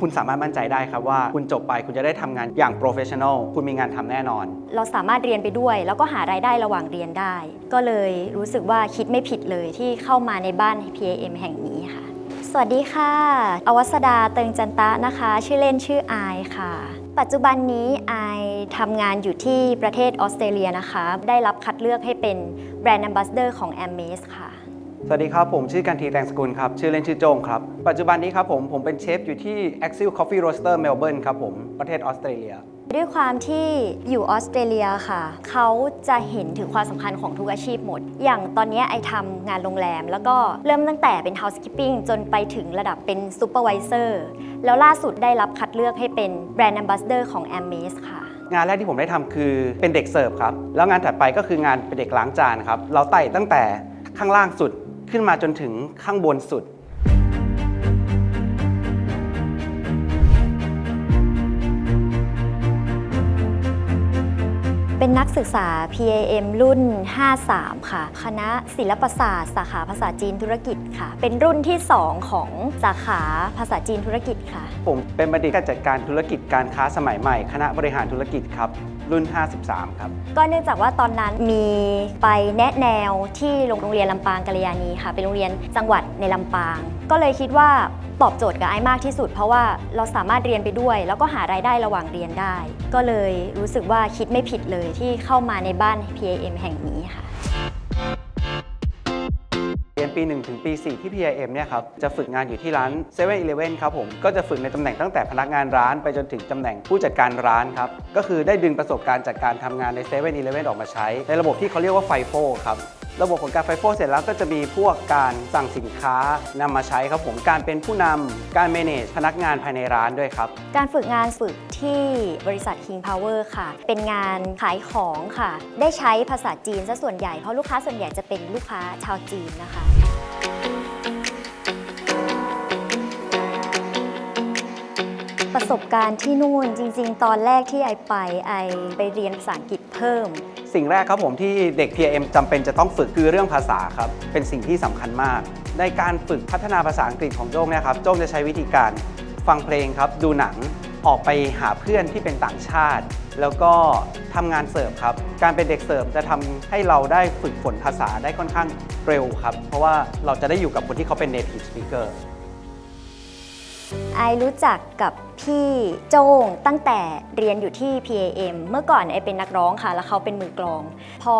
คุณสามารถมั่นใจได้ครับว่า คุณจบไปคุณจะได้ทำงานอย่างโปรเฟชชั่นอลคุณมีงานทำแน่นอน เราสามารถเรียนไปด้วย แล้วก็หารายได้ระหว่างเรียนได้ ก็เลยรู้สึกว่าคิดไม่ผิดเลยที่เข้ามาในบ้าน PAM แห่งนี้ค่ะ สวัสดีค่ะ อวัสดาเติงจันตะนะคะ ชื่อเล่นชื่ออายค่ะ ปัจจุบันนี้อายทำงานอยู่ที่ประเทศออสเตรเลียนะคะ ได้รับคัดเลือกให้เป็นแบรนด์ a m b a s s a d o r ของ a m a z ค่ะ สวัสดีครับ ผมชื่อกันทีแตงสกุลครับ ชื่อเล่นชื่อโจงครับ ปัจจุบันนี้ครับผมผมเป็นเชฟอยู่ที่ Axel Coffee Roaster Melbourne ครับผม ประเทศออสเตรเลีย ด้วยความที่อยู่ออสเตรเลียค่ะ เขาจะเห็นถึงความสำคัญของทุกอาชีพหมด อย่างตอนนี้ไอทำงานโรงแรม แล้วก็เริ่มตั้งแต่เป็น housekeeping จนไปถึงระดับเป็น supervisor แล้วล่าสุดได้รับคัดเลือกให้เป็นแบรนด์ ambassador ของ a m a z ค่ะงานแรกที่ผมได้ทำคือเป็นเด็กเสิร์ฟครับ แล้วงานถัดไปก็คืองานเป็นเด็กล้างจานครับ เราไต่ตั้งแต่ข้างล่างสุด ขึ้นมาจนถึงข้างบนสุด เป็นนักศึกษา PAM รุ่น 53 ค่ะ คณะศิลปศาสตร์สาขาภาษาจีนธุรกิจค่ะ เป็นรุ่นที่ 2 ของสาขาภาษาจีนธุรกิจค่ะ ผมเป็นบัณฑิตการจัดการธุรกิจการค้าสมัยใหม่ คณะบริหารธุรกิจครับรุ่น 53 ครับ ก็เนื่องจากว่าตอนนั้นมีไปแนะแนวที่โรงเรียนลำปางกัลยาณีค่ะ เป็นโรงเรียนจังหวัดในลำปาง ก็เลยคิดว่าตอบโจทย์กับไอ้มากที่สุด เพราะว่าเราสามารถเรียนไปด้วย แล้วก็หารายได้ระหว่างเรียนได้ ก็เลยรู้สึกว่าคิดไม่ผิดเลยที่เข้ามาในบ้าน PIM แห่งนี้ค่ะ เรียนปี 1 ถึงปี 4 ที่ PIM เนี่ยครับ จะฝึกงานอยู่ที่ร้าน7 e เ e ่ e อครับผม ก็จะฝึกในตำแหน่งตั้งแต่พนักงานร้านไปจนถึงตำแหน่งผู้จัดการร้านครับ ก็คือได้ดึงประสบการณ์จากการทำงานใน7 e เ e ่ e ออกมาใช้ ในระบบที่เขาเรียกว่าไฟโฟครับ ระบบของการไฟโฟเสร็จแล้วก็จะมีพวกการสั่งสินค้านำมาใช้ครับผมการเป็นผู้นำการ manage พนักงานภายในร้านด้วยครับ การฝึกงานฝึกที่บริษัท King Power ค่ะ เป็นงานขายของค่ะ ได้ใช้ภาษาจีนซะส่วนใหญ่เพราะลูกค้าส่วนใหญ่จะเป็นลูกค้าชาวจีนนะคะ ประสบการณ์ที่นู่นจริง ๆ ตอนแรกที่ไอไปไอไปเรียนภาษาอังกฤษเพิ่ม สิ่งแรกครับผมที่เด็ก PIM จำเป็นจะต้องฝึกคือเรื่องภาษาครับ เป็นสิ่งที่สำคัญมาก ในการฝึกพัฒนาภาษาอังกฤษของโจ้งเนี่ยครับโจ้งจะใช้วิธีการฟังเพลงครับ ดูหนังออกไปหาเพื่อนที่เป็นต่างชาติ แล้วก็ทำงานเสิร์ฟครับ การเป็นเด็กเสิร์ฟจะทำให้เราได้ฝึกฝนภาษาได้ค่อนข้างเร็วครับ เพราะว่าเราจะได้อยู่กับคนที่เขาเป็น native speaker ไอรู้จักกับ พี่โจ้งตั้งแต่เรียนอยู่ที่ PAM เมื่อก่อนไอเป็นนักร้องค่ะ แล้วเขาเป็นมือกลอง พอ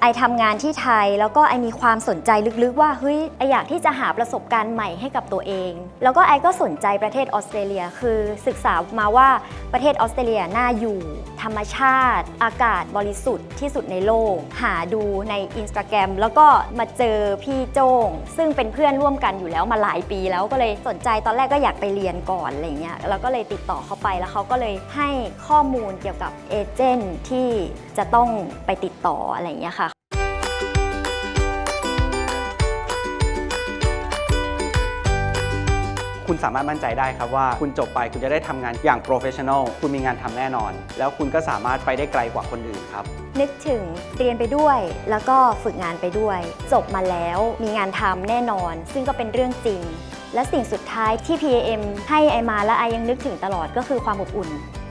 ไอทำงานที่ไทยแล้วก็ไอมีความสนใจลึกๆ ว่าเฮ้ยไออยากที่จะหาประสบการณ์ใหม่ให้กับตัวเอง แล้วก็ไอก็สนใจประเทศออสเตรเลีย คือศึกษามาว่าประเทศออสเตรเลียน่าอยู่ ธรรมชาติ อากาศบริสุทธิ์ที่สุดในโลก หาดูใน Instagram แล้วก็มาเจอพี่โจ้ง ซึ่งเป็นเพื่อนร่วมกันอยู่แล้วมาหลายปีแล้วก็เลยสนใจตอนแรกก็อยากไปเรียนก่อนอะไรเงี้ยแล้วก็เลยติดต่อเขาไปแล้วเขาก็เลยให้ข้อมูลเกี่ยวกับเอเจนต์ที่จะต้องไปติดต่ออะไรเงี้ยค่ะ คุณสามารถมั่นใจได้ครับว่าคุณจบไปคุณจะได้ทำงานอย่างโปรเฟชชั่นอลคุณมีงานทำแน่นอน แล้วคุณก็สามารถไปได้ไกลกว่าคนอื่นครับ นึกถึงเรียนไปด้วย แล้วก็ฝึกงานไปด้วย จบมาแล้วมีงานทำแน่นอน ซึ่งก็เป็นเรื่องจริง และสิ่งสุดท้ายที่ PAM ให้ไอมาและไอยังนึกถึงตลอดก็คือความอบอุ่น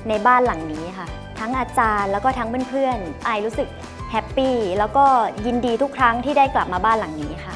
ในบ้านหลังนี้ค่ะ ทั้งอาจารย์แล้วก็ทั้งเพื่อนๆไอรู้สึกแฮปปี้แล้วก็ยินดีทุกครั้งที่ได้กลับมาบ้านหลังนี้ค่ะ